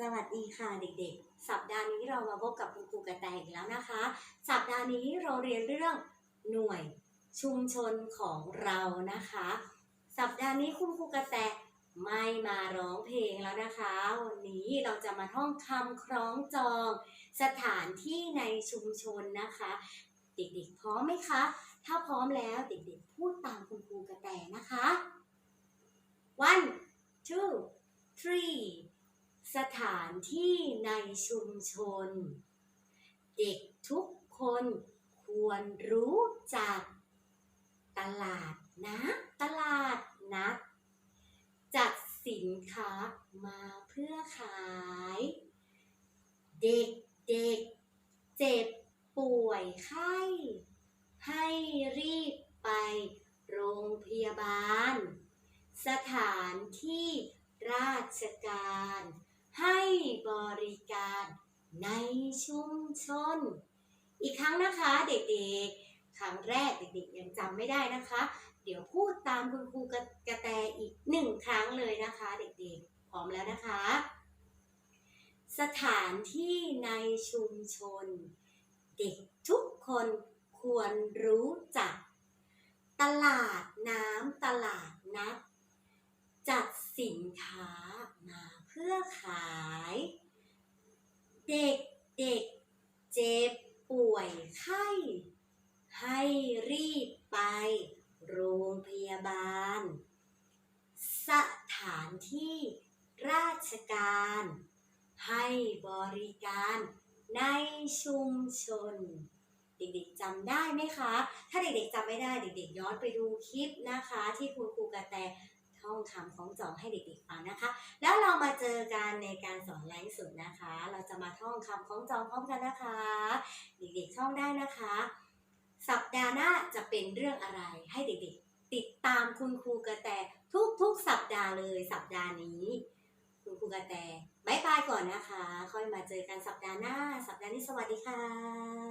สวัสดีค่ะเด็กๆ สัปดาห์นี้เรามาพบกับคุณครูกระแตอีกแล้วนะคะ สัปดาห์นี้เราเรียนเรื่องหน่วยชุมชนของเรานะคะ สัปดาห์นี้คุณครูกระแตไม่มาร้องเพลงแล้วนะคะ วันนี้เราจะมาท่องคำคล้องจอง สถานที่ในชุมชนนะคะ เด็กๆพร้อมไหมคะ ถ้าพร้อมแล้วเด็กๆพูดตามคุณครูกระแตนะคะ one two three สถานที่ในชุมชน เด็กทุกคนควรรู้จัก ตลาดนะตลาดนัดจัดสินค้ามาเพื่อขาย เด็กเด็กเจ็บป่วยไข้ ให้รีบไปโรงพยาบาล สถานที่ราชการ ให้บริการในชุมชน อีกครั้งนะคะเด็กๆ ครั้งแรกเด็กๆยังจำไม่ได้นะคะ เดี๋ยวพูดตามคุณครูกระกระแตอีกหนึ่งครั้งเลยนะคะ เด็กๆ พร้อมแล้วนะคะ สถานที่ในชุมชน เด็กทุกคนควรรู้จัก ตลาดน้ำตลาดนัด จัดสินค้ามา พื่อขาย เด็กเด็กเจ็บป่วยไข้ ให้รีบไปโรงพยาบาล สถานที่ราชการ ให้บริการในชุมชน เด็กๆจำได้ไหมคะ ถ้าเด็กๆจำไม่ได้เด็กๆย้อนไปดูคลิปนะคะ ที่คุณครูกระแต ท่องคำของจองให้เด็กๆฟังนะคะ แล้วเรามาเจอกันในการสอนไลฟ์สดนะคะ เราจะมาท่องคำของจองพร้อมกันนะคะ เด็กๆท่องได้นะคะ สัปดาห์หน้าจะเป็นเรื่องอะไรให้เด็กๆ ติดตามคุณครูกระแตทุกๆ สัปดาห์เลยสัปดาห์นี้คุณครูกระแตบายบายก่อนนะคะ ค่อยมาเจอกันสัปดาห์หน้า สัปดาห์นี้สวัสดีค่ะ